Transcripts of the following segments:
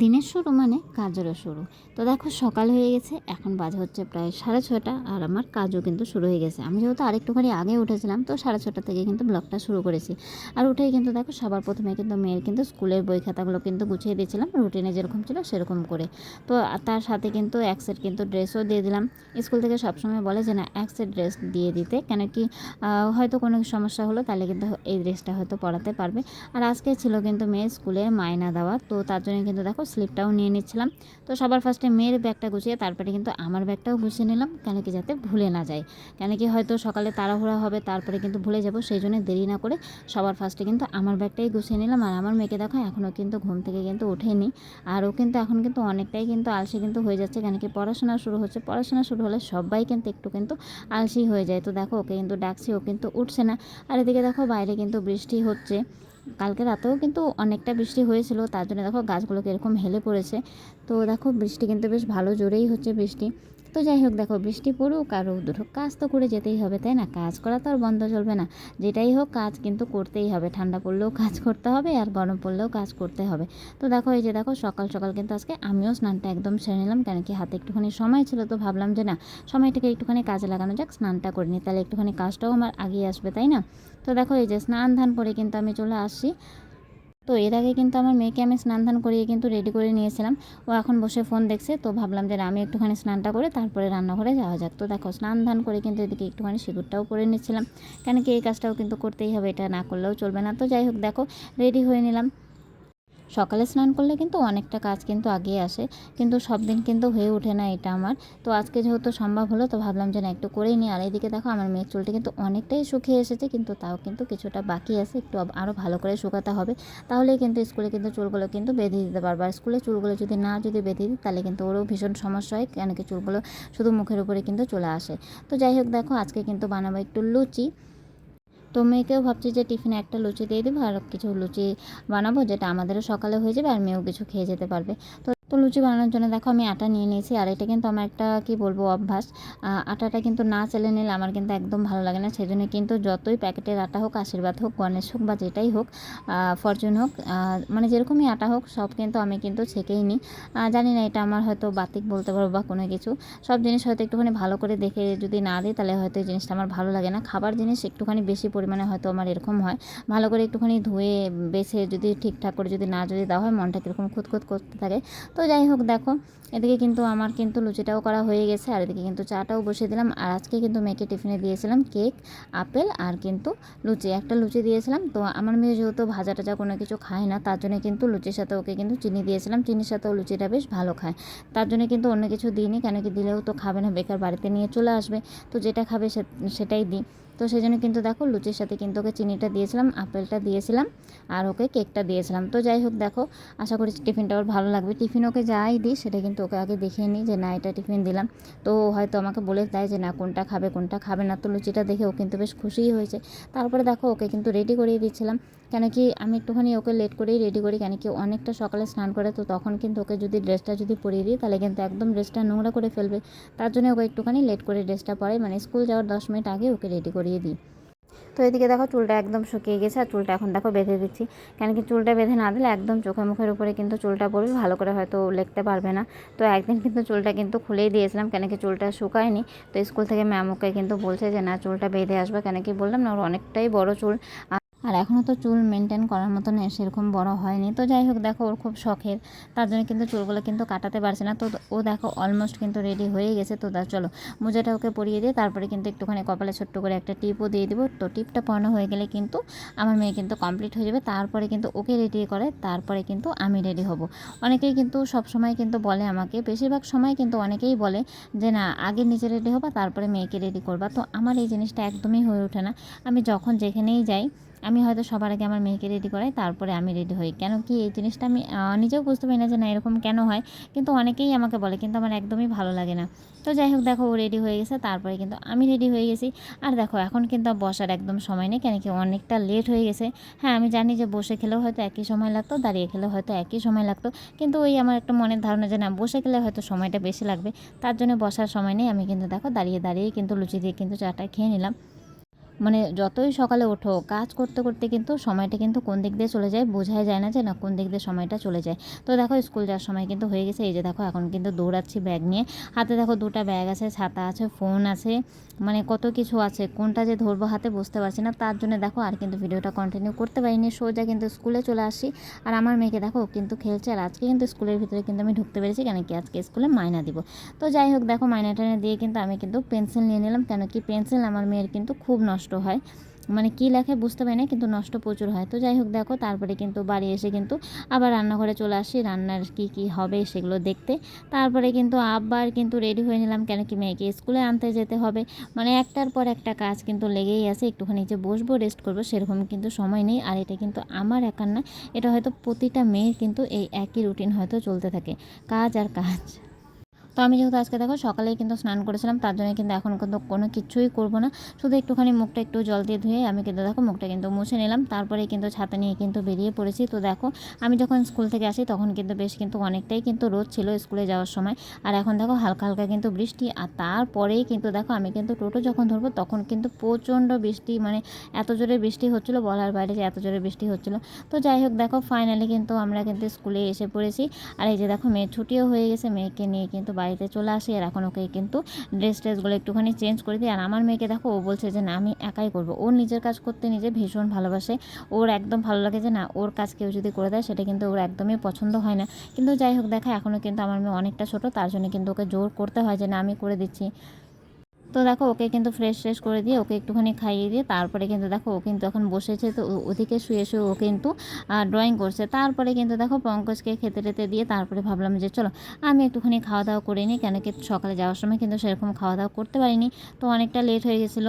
দিনের শুরু মানে কাজেরও শুরু। তো দেখো সকাল হয়ে গেছে, এখন বাজে হচ্ছে প্রায় সাড়ে ছটা আর আমার কাজও কিন্তু শুরু হয়ে গেছে। আমি যেহেতু আরেকটুখানি আগে উঠেছিলাম, তো সাড়ে ছটা থেকে কিন্তু ব্লগটা শুরু করেছি। আর উঠেই কিন্তু দেখো সবার প্রথমে কিন্তু মেয়ের কিন্তু স্কুলের বই খাতাগুলো কিন্তু গুছিয়ে দিয়েছিলাম রুটিনে যেরকম ছিল সেরকম করে। তো তার সাথে কিন্তু এক সেট কিন্তু ড্রেসও দিয়ে দিলাম। স্কুল থেকে সবসময় বলে যে, না, এক সেট ড্রেস দিয়ে দিতে। কেন কি হয়তো কোনো সমস্যা হলো, তাহলে কিন্তু এই ড্রেসটা হয়তো পড়াতে পারবে। আর আজকে ছিল কিন্তু মেয়ের স্কুলে মায়না দেওয়া, তো তার জন্য কিন্তু দেখো স্লিপটাও নিয়ে নিচ্ছিলাম। তো সবার ফার্স্টে মেয়ের ব্যাগটা গুছিয়ে তারপরে কিন্তু আমার ব্যাগটাও গুছিয়ে নিলাম, কেন কি যাতে ভুলে না যায় কেন কি হয়তো সকালে তাড়াহুড়া হবে, তারপরে কিন্তু ভুলে যাব, সেই জন্য দেরি না করে সবার ফার্স্টে কিন্তু আমার ব্যাগটাই গুছিয়ে নিলাম। আর আমার মেয়েকে দেখো, এখনও কিন্তু ঘুম থেকে কিন্তু ওঠেনি। আর ও কিন্তু এখন কিন্তু অনেকটাই কিন্তু আলসি কিন্তু হয়ে যাচ্ছে, কেন কি পড়াশোনা শুরু হচ্ছে। পড়াশোনা শুরু হলে সবাই কিন্তু একটু কিন্তু আলসি হয়ে যায়। তো দেখো, ওকে কিন্তু ডাকছি, ও কিন্তু উঠছে না। আর এদিকে দেখো বাইরে কিন্তু বৃষ্টি হচ্ছে। কালকে রাতেও কিন্তু অনেকটা বৃষ্টি হয়েছিল, তার জন্য দেখো গাছগুলোকে এরকম হেলে পড়েছে। তো দেখো বৃষ্টি কিন্তু বেশ ভালো জোরেই হচ্ছে বৃষ্টি। তো যাই হোক, দেখো, বৃষ্টি পড়ুক আর রোদ হোক কাজ তো করে যেতেই হবে, তাই না? কাজ করা তো আর বন্ধ চলবে না। যেটাই হোক, কাজ কিন্তু করতেই হবে। ঠান্ডা পড়লেও কাজ করতে হবে আর গরম পড়লেও কাজ করতে হবে। তো দেখো, এই যে দেখো, সকাল সকাল কিন্তু আজকে আমিও স্নানটা একদম সেরে নিলাম, কেন কি হাতে একটুখানি সময় ছিল, তো ভাবলাম যে না, সময়টাকে একটুখানি কাজে লাগানো যাক, স্নানটা করে নিই। তাহলে একটুখানি কাজটাও আমার আগিয়ে আসবে, তাই না? তো দেখো, এই যে স্নান ধান করে কিন্তু আমি চলে আসছি। তো এর আগে কিন্তু আমার মেয়েকে আমি স্নান ধান করিয়ে কিন্তু রেডি করে নিয়েছিলাম। ও এখন বসে ফোন দেখছে, তো ভাবলাম যে আমি একটুখানি স্নানটা করে তারপরে রান্নাঘরে যাওয়া যাক। তো দেখো, স্নান ধান করে কিন্তু এদিকে একটুখানি সিঁদুরটাও করে নিচ্ছিলাম কেন কি এই কাজটাও কিন্তু করতেই হবে, এটা না করলেও চলবে না। তো যাই হোক, দেখো রেডি হয়ে নিলাম। সকালে স্নান করলে কিন্তু অনেকটা কাজ কিন্তু আগিয়ে আসে, কিন্তু সব দিন কিন্তু হয়ে ওঠে না এটা আমার। তো আজকে যেহেতু সম্ভব হলো, তো ভাবলাম যে না একটু করেই নিই। আর এইদিকে দেখো, আমার মেয়ের চুলটা কিন্তু অনেকটাই শুকিয়ে এসেছে, কিন্তু তাও কিন্তু কিছুটা বাকি আছে। একটু আরও ভালো করে শুকাতে হবে, তাহলেই কিন্তু স্কুলে কিন্তু চুলগুলো কিন্তু বেঁধে দিতে পারব। আর স্কুলে চুলগুলো যদি না যদি বেঁধে দিই, তাহলে কিন্তু ওরও ভীষণ সমস্যা হয়, কেন কি চুলগুলো শুধু মুখের উপরে কিন্তু চলে আসে। তো যাই হোক, দেখো, আজকে কিন্তু বানাবো একটু লুচি। তো মেয়েকেও ভাবছি যে টিফিনে একটা লুচি দিয়ে দেবো আর কিছু লুচি বানাবো যেটা আমাদেরও সকালে হয়ে যাবে আর মেয়েও কিছু খেয়ে যেতে পারবে। তো তো লুচি বানানোর জন্য দেখো আমি আটা নিয়ে নিয়েছি, আর এটা কিন্তু আমার একটা, কি বলব, অভ্যাস। আটাটা কিন্তু না চেলে নিলে আমার কিন্তু একদম ভালো লাগে না। সেই জন্য কিন্তু যতই প্যাকেটের আটা হোক, আশীর্বাদ হোক, গণেশ হোক বা যেটাই হোক ফরচুন হোক মানে যেরকমই আটা হোক, সব কিন্তু আমি কিন্তু ছেঁকেই নিই। জানি না এটা আমার হয়তো বাতিক বলতে পারব বা কোনো কিছু। সব জিনিস হয়তো একটুখানি ভালো করে দেখে যদি না দিই, তাহলে হয়তো এই জিনিসটা আমার ভালো লাগে না। খাবার জিনিস একটুখানি বেশি পরিমাণে হয়তো আমার এরকম হয়। ভালো করে একটুখানি ধুয়ে, বেছে যদি ঠিকঠাক করে যদি না যদি দেওয়া হয়, মনটা কীরকম খুঁতখুত করতে থাকে তো যাই হোক দেখো, এদিকে কিন্তু আমার কিন্তু লুচিটাও করা হয়ে গেছে, আর এদিকে কিন্তু চাটাও বসিয়ে দিলাম। আর আজকে কিন্তু মেয়েকে টিফিনে দিয়েছিলাম কেক, আপেল আর কিন্তু লুচি। একটা লুচি দিয়েছিলাম, তো আমার মেয়ে যেহেতু ভাজা টাজা কোনো কিছু খায় না, তার জন্য কিন্তু লুচির সাথে ওকে কিন্তু চিনি দিয়েছিলাম। চিনির সাথেও লুচিটা বেশ ভালো খায়। তার জন্য কিন্তু অন্য কিছু দিইনি, কেন কি দিলেও তো খাবে না, বেকার বাড়িতে নিয়ে চলে আসবে। তো যেটা খাবে সেটাই দিই। তো সেই জন্য কিন্তু দেখো লুচির সাথে কিন্তু ওকে চিনিটা দিয়েছিলাম, আপেলটা দিয়েছিলাম আর ওকে কেকটা দিয়েছিলাম। তো যাই হোক দেখো, আশা করি টিফিনটা ওর ভালো লাগবে। টিফিন ওকে যাই দিই, সেটা কিন্তু ওকে আগে দেখিয়ে নিই যে না, এটা টিফিন দিলাম। তো হয়তো আমাকে বলে দেয় যে না, কোনটা খাবে কোনটা খাবে না। তো লুচিটা দেখে ও কিন্তু বেশ খুশিই হয়েছে। তারপরে দেখো ওকে কিন্তু রেডি করিয়ে দিচ্ছিলাম। কেন কি আমি একটুখানি ওকে লেট করেই রেডি করি, কেন কি অনেকটা সকালে স্নান করে, তো তখন কিন্তু ওকে যদি ড্রেসটা যদি পরিয়ে দিই, তাহলে কিন্তু একদম ড্রেসটা নোংরা করে ফেলবে। তার জন্য ওকে একটুখানি লেট করে ড্রেসটা পরাই মানে স্কুল যাওয়ার দশ মিনিট আগে ওকে রেডি করিয়ে দিই। তো এদিকে দেখো চুলটা একদম শুকিয়ে গেছে, আর চুলটা এখন দেখো বেঁধে দিচ্ছি। কেন কি চুলটা বেঁধে না দিলে একদম চোখে মুখের উপরে কিন্তু চুলটা পড়বে, ভালো করে হয়তো লিখতে পারবে না। তো একদিন কিন্তু চুলটা কিন্তু খুলেই দিয়েছিলাম, কেন কি চুলটা শুকায়নি। তো স্কুল থেকে ম্যাম ওকে কিন্তু বলছে যে, না, চুলটা বেঁধে আসবে। কেন কি বললাম না, ওর অনেকটাই বড় চুল। আর এখনও তো চুল মেনটেন করার মতন সেরকম বড় হয়নি। তো যাই হোক, দেখো ওর খুব শখের। তার জন্য কিন্তু চুলগুলো কিন্তু কাটাতে পারছে না। তো ও দেখো অলমোস্ট কিন্তু রেডি হয়ে গেছে। তো দা, চলো মোজাটা ওকে পরিয়ে দিয়ে তারপরে কিন্তু একটুখানি কপালে ছোট্ট করে একটা টিপও দিয়ে দিব। তো টিপটা পরানো হয়ে গেলে কিন্তু আমার মেয়ে কিন্তু কমপ্লিট হয়ে যাবে। তারপরে কিন্তু ওকে রেডি করে, তারপরে কিন্তু আমি রেডি হব। অনেকেই কিন্তু সব সময় কিন্তু বলে আমাকে, বেশিরভাগ সময় কিন্তু অনেকেই বলে যে, না, আগে নিজে রেডি হবা, তারপরে মেয়েকে রেডি করবা। তো আমার এই জিনিসটা একদমই হয়ে ওঠে না। আমি যখন যেখানেই যাই আমি হয়তো সবার আগে আমার মেয়েকে রেডি করাই, তারপরে আমি রেডি হই। কেন কি এই জিনিসটা আমি নিজেও বুঝতে পারি না যে না, এরকম কেন হয়? কিন্তু অনেকেই আমাকে বলে, কিন্তু আমার একদমই ভালো লাগে না। তো যাই হোক, দেখো, ও রেডি হয়ে গেছে, তারপরে কিন্তু আমি রেডি হয়ে গেছি। আর দেখো, এখন কিন্তু বসার একদম সময় নেই, কেন কি অনেকটা লেট হয়ে গেছে। হ্যাঁ আমি জানি যে বসে খেলেও হয়তো একই সময় লাগতো, দাঁড়িয়ে খেলেও হয়তো একই সময় লাগতো। কিন্তু ওই আমার একটা মনের ধারণা যে না, বসে খেলে হয়তো সময়টা বেশি লাগবে। তার জন্য বসার সময় নেই, আমি কিন্তু দেখো, দাঁড়িয়ে দাঁড়িয়ে কিন্তু লুচি দিয়ে কিন্তু চাটা খেয়ে নিলাম। মানে যতই সকালে ওঠো, কাজ করতে করতে কিন্তু সময়টা কিন্তু কোন দিক দিয়ে চলে যায় বোঝাই যায় না যে না কোন দিক দিয়ে সময়টা চলে যায়। তো দেখো স্কুল যাওয়ার সময় কিন্তু হয়ে গেছে, এই যে দেখো এখন কিন্তু দৌড়াচ্ছি ব্যাগ নিয়ে। হাতে দেখো দুটো ব্যাগ আছে, ছাতা আছে, ফোন আছে মানে কত কিছু আছে, কোনটা যে ধরবো হাতে বুঝতে পারছি না। তার জন্য দেখো আর কিন্তু ভিডিওটা কন্টিনিউ করতে পারিনি, সোজা কিন্তু স্কুলে চলে আসি। আর আমার মেয়েকে দেখো কিন্তু খেলছে, আর আজকে কিন্তু স্কুলের ভিতরে কিন্তু আমি ঢুকতে পেরেছি, কেন কি আজকে স্কুলে মায়না দিব। তো যাই হোক দেখো মায়না টাইনা দিয়ে কিন্তু আমি কিন্তু পেন্সিল নিয়ে নিলাম, কেন কি পেন্সিল আমার মেয়ের কিন্তু খুব নষ্ট হয়। মানে কী লেখে বুঝতে পারি না, কিন্তু নষ্ট প্রচুর হয়। তো যাই হোক, দেখো, তারপরে কিন্তু বাড়ি এসে কিন্তু আবার রান্নাঘরে চলে আসি, রান্নার কি কি হবে সেগুলো দেখতে। তারপরে কিন্তু আবার কিন্তু রেডি হয়ে নিলাম কেন কি মেয়েকে স্কুলে আনতে যেতে হবে। মানে একটার পর একটা কাজ কিন্তু লেগেই আছে, একটুখানি যে বসবো রেস্ট করব, সেরকম কিন্তু সময় নেই। আর এটা কিন্তু আমার একার না, এটা হয়তো প্রতিটা মেয়ের কিন্তু এই একই রুটিন হয়তো চলতে থাকে। কাজ আর কাজ। তো আমি যেহেতু আজকে দেখো সকালেই কিন্তু স্নান করেছিলাম, তার জন্য কিন্তু এখন কিন্তু কোনো কিছুই করব না। শুধু একটুখানি মুখটা একটু জল দিয়ে ধুয়ে আমি কিন্তু দেখো মুখটা কিন্তু মুছে নিলাম। তারপরে কিন্তু ছাতা নিয়ে কিন্তু বেরিয়ে পড়েছি। তো দেখো আমি যখন স্কুল থেকে আসি তখন কিন্তু বেশ কিন্তু অনেকটাই কিন্তু রোদ ছিল স্কুলে যাওয়ার সময়। আর এখন দেখো হালকা হালকা কিন্তু বৃষ্টি আর তারপরেই কিন্তু দেখো আমি কিন্তু টোটো যখন ধরবো তখন কিন্তু প্রচণ্ড বৃষ্টি মানে এত জোরে বৃষ্টি হচ্ছিল বলার বাইরে যে এত জোরে বৃষ্টি হচ্ছিল। তো যাই হোক দেখো ফাইনালি কিন্তু আমরা কিন্তু স্কুলে এসে পড়েছি। আর এই যে দেখো মেয়ে ছুটিও হয়ে গেছে, মেয়েকে নিয়ে কিন্তু বাড়িতে চলে আসি। আর এখন ওকে কিন্তু ড্রেস ট্রেসগুলো একটুখানি চেঞ্জ করে দিই। আর আমার মেয়েকে দেখো, ও বলছে যে, না, আমি একাই করব। ও নিজের কাজ করতে নিজে ভীষণ ভালোবাসে। ওর একদম ভালো লাগে যে, না, ওর কাজ কেউ যদি করে দেয়, সেটা কিন্তু ওর একদমই পছন্দ হয় না। কিন্তু যাই হোক, দেখা এখনও কিন্তু আমার মেয়ে অনেকটা ছোটো। তার জন্য কিন্তু ওকে জোর করতে হয় যে, না, আমি করে দিচ্ছি। তো দেখো, ওকে কিন্তু ফ্রেশ ফ্রেশ করে দিয়ে ওকে একটুখানি খাইয়ে দিয়ে তারপরে কিন্তু দেখো, ও কিন্তু এখন বসেছে। তো ওদিকে শুয়ে শুয়ে ও কিন্তু ড্রয়িং করছে। তারপরে কিন্তু দেখো, পঙ্কজকে খেতে টেতে দিয়ে তারপরে ভাবলাম যে চলো, আমি একটুখানি খাওয়া দাওয়া করে নিই। কেন কি সকালে যাওয়ার সময় কিন্তু সেরকম খাওয়া দাওয়া করতে পারিনি। তো অনেকটা লেট হয়ে গেছিল।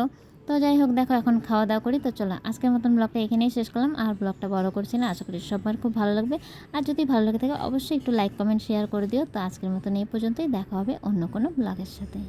তো যাই হোক, দেখো, এখন খাওয়া দাওয়া করি। তো চলো, আজকের মতন ব্লগটা এখানেই শেষ করলাম। আর ব্লগটা বড় করছি না, আশা করি সবার খুব ভালো লাগবে। আর যদি ভালো লাগে থাকে, অবশ্যই একটু লাইক কমেন্ট শেয়ার করে দিও। তো আজকের মতন এই পর্যন্তই। দেখা হবে অন্য কোনো ব্লগের সাথে।